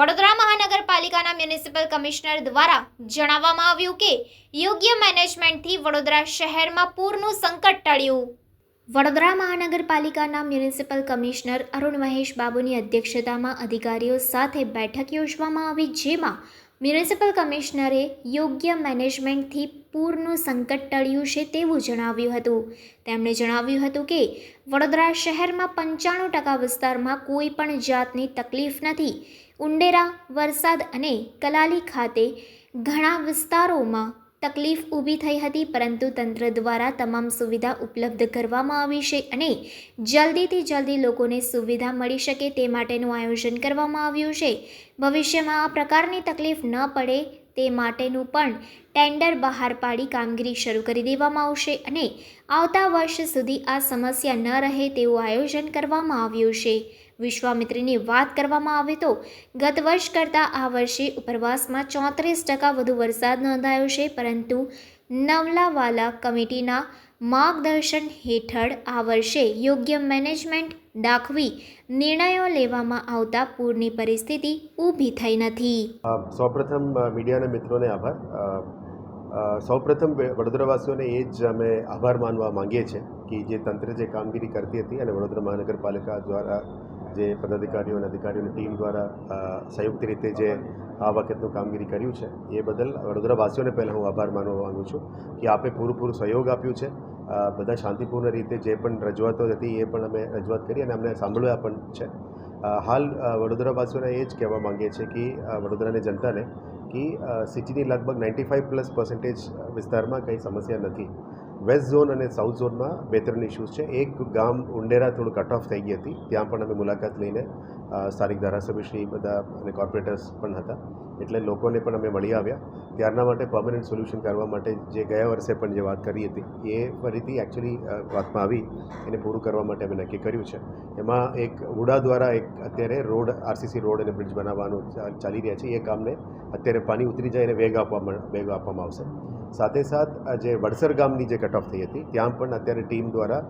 વડોદરા મહાનગરપાલિકાના municipal commissioner દ્વારા જણાવવામાં આવ્યું કે યોગ્ય મેનેજમેન્ટથી વડોદરા શહેરમાં પૂરનું સંકટ ટળ્યું. વડોદરા મહાનગરપાલિકાના મ્યુનિસિપલ કમિશનર અરુણ મહેશ બાબુની અધ્યક્ષતામાં અધિકારીઓ સાથે બેઠક યોજવામાં આવી, જેમાં મ્યુનિસિપલ કમિશનરે યોગ્ય મેનેજમેન્ટથી પૂરનું સંકટ ટળ્યું છે તેવું જણાવ્યું હતું. તેમણે જણાવ્યું હતું કે, વડોદરા શહેરમાં પંચાણું ટકા વિસ્તારમાં કોઈ પણ જાતની તકલીફ નથી. ઉંડેરા, વરસાદ અને કલાલી ખાતે ઘણા વિસ્તારોમાં તકલીફ ઊભી થઈ હતી, પરંતુ તંત્ર દ્વારા તમામ સુવિધા ઉપલબ્ધ કરવામાં આવી છે અને જલ્દીથી જલ્દી લોકોને સુવિધા મળી શકે તે માટેનું આયોજન કરવામાં આવ્યું છે. ભવિષ્યમાં આ પ્રકારની તકલીફ ન પડે તે માટેનું પણ ટેન્ડર બહાર પાડી કામગીરી શરૂ કરી દેવામાં આવશે અને આવતા વર્ષ સુધી આ સમસ્યા ન રહે તેવું આયોજન કરવામાં આવ્યું છે. વિશ્વામિત્રીની વાત કરવામાં આવે તો, ગત વર્ષ કરતાં આ વર્ષે ઉપરવાસમાં ચોત્રીસ ટકા વધુ વરસાદ નોંધાયો છે, પરંતુ નવલાવાલા કમિટીના માર્ગદર્શન હેઠળ આ વર્ષે યોગ્ય મેનેજમેન્ટ દાખવી નિર્ણયો લેવામાં આવતા પૂરની પરિસ્થિતિ ઊભી થઈ નથી. સૌપ્રથમ મીડિયાના મિત્રોને આભાર. સૌપ્રથમ વડોદરાવાસીઓને એ જ અમે આભાર માનવા માંગીએ છીએ કે જે તંત્ર જે કામગીરી કરતી હતી અને વડોદરા મહાનગરપાલિકા દ્વારા જે પદાધિકારીઓ અને અધિકારીઓની ટીમ દ્વારા સંયુક્ત રીતે જે આ વખતનું કામગીરી કર્યું છે, એ બદલ વડોદરાવાસીઓને પહેલાં હું આભાર માનવા માગું છું કે આપે પૂરેપૂરું સહયોગ આપ્યું છે. બધા શાંતિપૂર્ણ રીતે જે પણ રજૂઆતો હતી એ પણ અમે રજૂઆત કરી અને અમને સાંભળ્યા પણ છે. હાલ વડોદરાવાસીઓને એ જ કહેવા માંગીએ છીએ કે વડોદરાની જનતાને કે સિટીની લગભગ નાઇન્ટી ફાઇવ પ્લસ પર્સન્ટેજ વિસ્તારમાં કંઈ સમસ્યા નથી. વેસ્ટ ઝોન અને સાઉથ ઝોનમાં બે ત્રણ ઇસ્યુઝ છે. એક ગામ ઉંડેરા થોડું કટ ઓફ થઈ ગઈ હતી. ત્યાં પણ અમે મુલાકાત લઈને સ્થાનિક ધારાસભ્યશ્રી બધા અને કોર્પોરેટર્સ પણ હતા. એટલે લોકોને પણ અમે મળી આવ્યા. ત્યારના માટે પર્મનન્ટ સોલ્યુશન કરવા માટે જે ગયા વર્ષે પણ જે વાત કરી હતી, એ ફરીથી એકચ્યુઅલી વાતમાં આવી. એને પૂરું કરવા માટે અમે નક્કી કર્યું છે. એમાં એક હુડા દ્વારા એક અત્યારે રોડ આરસીસી રોડ અને બ્રિજ બનાવવાનું ચાલી રહ્યા છે. એ કામને અત્યારે પાણી ઉતરી જાય એને વેગ આપવામાં વેગ આપવામાં આવશે. સાથે સાથ જે વડસર ગામની જે કટ ઓફ થઈ હતી, ત્યાં પણ અત્યારે ટીમ દ્વારા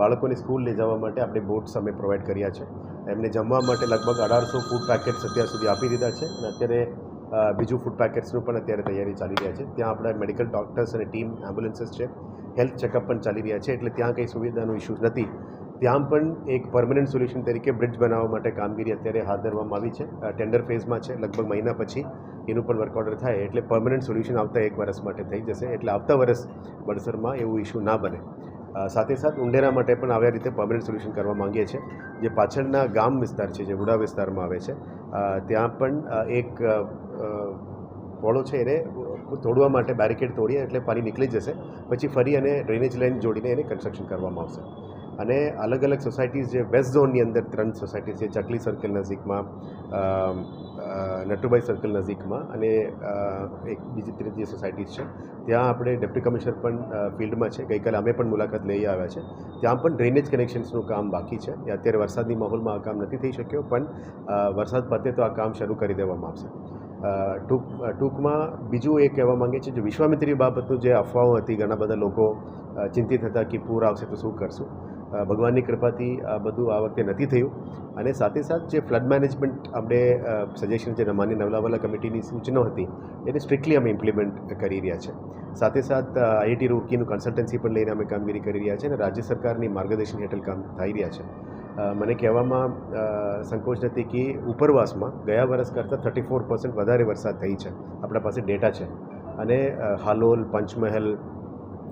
બાળકોને સ્કૂલ લઈ જવા માટે આપણે બોટ્સ અમે પ્રોવાઈડ કર્યા છે. એમને જમવા માટે લગભગ અઢારસો ફૂડ પેકેટ્સ અત્યાર સુધી આપી દીધા છે અને અત્યારે બીજું ફૂડ પેકેટ્સનું પણ અત્યારે તૈયારી ચાલી રહ્યા છે. ત્યાં આપણા મેડિકલ ડૉક્ટર્સ અને ટીમ એમ્બ્યુલન્સીસ છે. હેલ્થ ચેકઅપ પણ ચાલી રહ્યા છે, એટલે ત્યાં કંઈ સુવિધાનો ઇશ્યુ નથી. ત્યાં પણ એક પરમનન્ટ સોલ્યુશન તરીકે બ્રિજ બનાવવા માટે કામગીરી અત્યારે હાથ ધરવામાં આવી છે. ટેન્ડર ફેઝમાં છે. લગભગ મહિના પછી એનું પણ વર્ક ઓર્ડર થાય. એટલે પરમનન્ટ સોલ્યુશન આવતા એક વર્ષ માટે થઈ જશે. એટલે આવતા વર્ષ વડસરમાં એવું ઇશ્યુ ના બને. સાથે સાથ ઉંડેરા માટે પણ આવ્યા રીતે પરમનન્ટ સોલ્યુશન કરવા માંગીએ છીએ. જે પાછળના ગામ વિસ્તાર છે, જે વુડા વિસ્તારમાં આવે છે ત્યાં પણ એક પોળો છે એને તોડવા માટે બેરિકેડ તોડીએ એટલે પાણી નીકળી જશે. પછી ફરી અને ડ્રેનેજ લાઇન જોડીને એને કન્સ્ટ્રક્શન કરવામાં આવશે. અને અલગ અલગ સોસાયટીઝ જે વેસ્ટ ઝોનની અંદર ત્રણ સોસાયટી છે, ચકલી સર્કલ નજીકમાં નટુભાઈ સર્કલ નજીકમાં અને એક બીજી ત્રીજી સોસાયટીઝ છે. ત્યાં આપણે ડેપ્ટી કમિશનર પણ ફિલ્ડમાં છે. ગઈકાલે અમે પણ મુલાકાત લઈ આવ્યા છે. ત્યાં પણ ડ્રેનેજ કનેક્શન્સનું કામ બાકી છે અત્યારે વરસાદની માહોલમાં આ કામ નથી થઈ શક્યો, પણ વરસાદ પતે તો આ કામ શરૂ કરી દેવામાં આવશે. ટૂંક ટૂંકમાં બીજું એ કહેવા માંગે છે જે વિશ્વામિત્રી બાબતનું જે અફવાઓ હતી, ઘણા બધા લોકો ચિંતિત હતા કે પૂર આવશે તો શું કરશું. ભગવાનની કૃપાથી આ બધું આ વખતે નથી થયું. અને સાથે સાથ જે ફ્લડ મેનેજમેન્ટ આપણે સજેશન જે નમાની નવલાવાલા કમિટીની સૂચનો હતી, એને સ્ટ્રિક્ટલી અમે ઇમ્પ્લિમેન્ટ કરી રહ્યા છે. સાથે સાથ આઈઆઈટી રૂકીનું કન્સલ્ટન્સી પણ લઈને અમે કામગીરી કરી રહ્યા છે અને રાજ્ય સરકારની માર્ગદર્શન હેઠળ કામ થઈ રહ્યા છે. મને કહેવામાં સંકોચ નથી કે ઉપરવાસમાં ગયા વર્ષ કરતાં થર્ટી ફોર પર્સન્ટ વધારે વરસાદ થઈ છે. આપણા પાસે ડેટા છે. અને હાલોલ, પંચમહેલ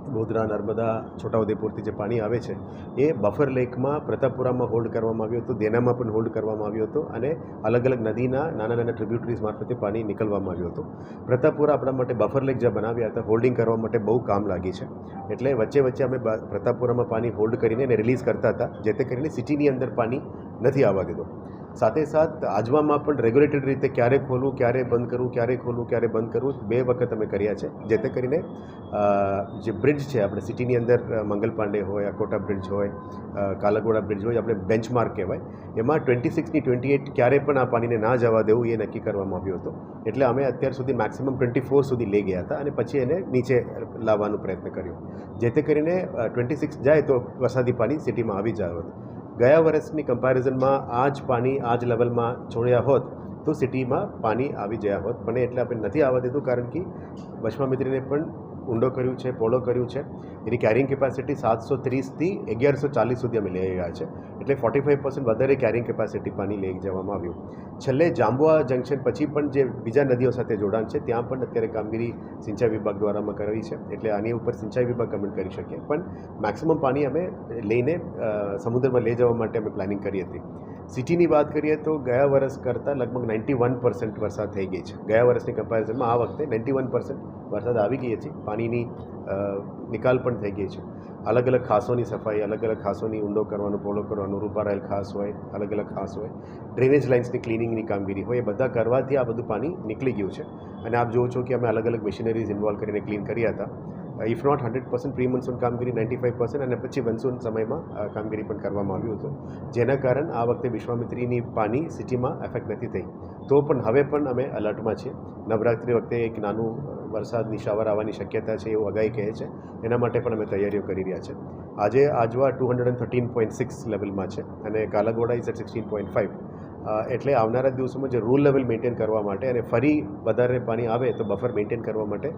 ગોધરા, નર્મદા, છોટાઉદેપુરથી જે પાણી આવે છે, એ બફર લેકમાં, પ્રતાપપુરામાં હોલ્ડ કરવામાં આવ્યું હતું, દેનામાં પણ હોલ્ડ કરવામાં આવ્યું હતું અને અલગ અલગ નદીના નાના નાના ટ્રિબ્યુટરીઝ મારફતે પાણી નીકળવામાં આવ્યું હતું. પ્રતાપપુરા આપણા માટે બફર લેક જે બનાવ્યા હતા, હોલ્ડિંગ કરવા માટે બહુ કામ લાગી છે. એટલે વચ્ચે વચ્ચે અમે પ્રતાપપુરામાં પાણી હોલ્ડ કરીને એને રિલીઝ કરતા હતા, જેથી કરીને સિટીની અંદર પાણી નથી આવવા દીધું. સાથે સાથ આજવામાં પણ રેગ્યુલેટેડ રીતે ક્યારે ખોલવું ક્યારે બંધ કરવું ક્યારે ખોલવું ક્યારે બંધ કરવું બે વખત અમે કર્યા છે. જેથી કરીને જે બ્રિજ છે આપણે સિટીની અંદર મંગલ પાંડે હોય, અકોટા બ્રિજ હોય કાલાઘોડા બ્રિજ હોય, આપણે બેન્ચમાર્ક કહેવાય, એમાં ટ્વેન્ટી સિક્સની ટ્વેન્ટી એટ ક્યારે પણ આ પાણીને ના જવા દેવું એ નક્કી કરવામાં આવ્યું હતું. એટલે અમે અત્યાર સુધી મેક્સિમમ ટ્વેન્ટી ફોર સુધી લઈ ગયા હતા અને પછી એને નીચે લાવવાનો પ્રયત્ન કર્યો. જેથી કરીને ટ્વેન્ટી સિક્સ જાય તો વરસાદી પાણી સિટીમાં આવી જાય હતું ગયા વર્ષની કમ્પેરિઝનમાં આ જ પાણી આ જ લેવલમાં છોડ્યા હોત તો સિટીમાં પાણી આવી ગયા હોત. પણ એટલે આપણે નથી આવવા દીધું કારણ કે વિશ્વામિત્રીને પણ ઊંડો કર્યું છે પહોળો કર્યું છે. એની કેરિંગ કેપેસિટી સાતસો ત્રીસથી અગિયારસો ચાલીસ સુધી અમે લઈ ગયા છે. એટલે ફોર્ટી ફાઇવ પર્સન્ટ વધારે કેરિંગ કેપેસિટી પાણી લઈ જવામાં આવ્યું. છેલ્લે જાંબુઆ જંકશન પછી પણ જે બીજા નદીઓ સાથે જોડાણ છે, ત્યાં પણ અત્યારે કામગીરી સિંચાઈ વિભાગ દ્વારા અમે કરવી છે. એટલે આની ઉપર સિંચાઈ વિભાગ કમેન્ટ કરી શકીએ પણ મેક્સિમમ પાણી અમે લઈને સમુદ્રમાં લઈ જવા માટે અમે પ્લાનિંગ કરી હતી. સિટીની વાત કરીએ તો ગયા વર્ષ કરતાં લગભગ નાઇન્ટી વન પર્સન્ટ વરસાદ થઈ ગઈ છે. ગયા વર્ષની કમ્પેરિઝનમાં આ વખતે નાઇન્ટી વન પર્સન્ટ વરસાદ આવી ગઈ છે પાણીની નિકાલ પણ થઈ ગઈ છે. અલગ અલગ ખાસોની સફાઈ, અલગ અલગ ખાસોની ઊંડો કરવાનો પોલો કરવાનો રૂપારાયેલ ખાસ હોય, અલગ અલગ ખાસ હોય. ડ્રેનેજ લાઇન્સની ક્લિનિંગની કામગીરી હોય, એ બધા કરવાથી આ બધું પાણી નીકળી ગયું છે. અને આપ જુઓ છો કે અમે અલગ અલગ મશીનરીઝ ઇન્વોલ્વ કરીને ક્લીન કર્યા હતા. If not hundred percent pre monsoon કામગીરી નાઇન્ટી ફાઇવ પર્સન્ટ અને પછી મનસૂન સમયમાં કામગીરી પણ કરવામાં આવ્યું હતું. જેના કારણ આ વખતે વિશ્વામિત્રીની પાણી સિટીમાં એફેક્ટ નથી થઈ. તો પણ હવે પણ અમે અલર્ટમાં છીએ. નવરાત્રિ વખતે એક નાનું વરસાદની શાવર આવવાની શક્યતા છે એવું અગાઈ કહે છે. એના માટે પણ અમે તૈયારીઓ કરી રહ્યા છે આજે Ajwa two hundred and thirteen point six લેવલમાં છે અને Kalaghoda is at sixteen point five એટલે આવનારા દિવસોમાં જે રૂલ લેવલ મેન્ટેન કરવા માટે અને ફરી વધારે પાણી આવે તો બફર મેન્ટેન કરવા માટે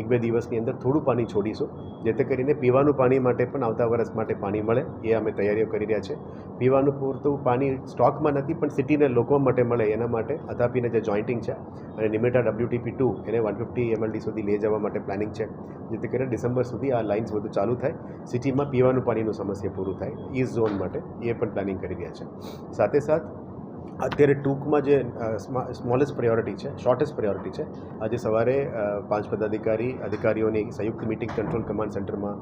એક બે દિવસની અંદર થોડું પાણી છોડીશું, જેથી કરીને પીવાનું પાણી માટે પણ આવતા વર્ષ માટે પાણી મળે, એ અમે તૈયારીઓ કરી રહ્યા છે પીવાનું પૂરતું પાણી સ્ટોકમાં નથી, પણ સિટીને લોકો માટે મળે, એના માટે અથાપીને જે જોઈન્ટિંગ છે અને Nimeta W T P two એને one fifty M L D સુધી લઈ જવા માટે પ્લાનિંગ છે, જેથી કરીને ડિસેમ્બર સુધી આ લાઇન્સ બધું ચાલુ થાય. સિટીમાં પીવાનું પાણીનું સમસ્યા પૂરું થાય ઈસ્ટ ઝોન માટે એ પણ પ્લાનિંગ કરી રહ્યા છે. સાથે સાથ અત્યારે ટૂંકમાં જે સ્મોલેસ્ટ પ્રાયોરિટી છે, શોર્ટેસ્ટ પ્રાયોરિટી છે, આજે સવારે પાંચ પદાધિકારી, અધિકારીઓની સંયુક્ત મિટિંગ કંટ્રોલ કમાન્ડ સેન્ટરમાં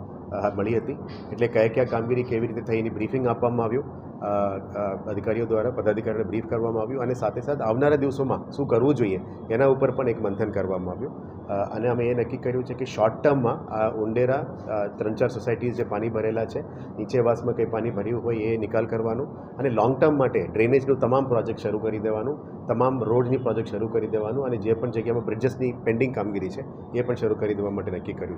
મળી હતી. એટલે કયા કયા કામગીરી કેવી રીતે થઈ એની બ્રીફિંગ આપવામાં આવ્યું. અધિકારીઓ દ્વારા, પદાધિકારીઓને બ્રીફ કરવામાં આવ્યું અને સાથે સાથે આવનારા દિવસોમાં શું કરવું જોઈએ એના ઉપર પણ એક મંથન કરવામાં આવ્યું. અને અમે એ નક્કી કર્યું છે કે શોર્ટ ટર્મમાં આ ઉંડેરા ત્રણ ચાર સોસાયટીઝ જે પાણી ભરેલા છે નીચેવાસમાં કંઈ પાણી ભર્યું હોય એ નિકાલ કરવાનું અને લોંગ ટર્મ માટે ડ્રેનેજનું તમામ પ્રોજેક્ટ શરૂ કરી દેવાનું, તમામ રોડની પ્રોજેક્ટ શરૂ કરી દેવાનું અને જે પણ જગ્યામાં બ્રિજેસની પેન્ડિંગ કામગીરી છે એ પણ શરૂ કરી દેવા માટે નક્કી કર્યું છે.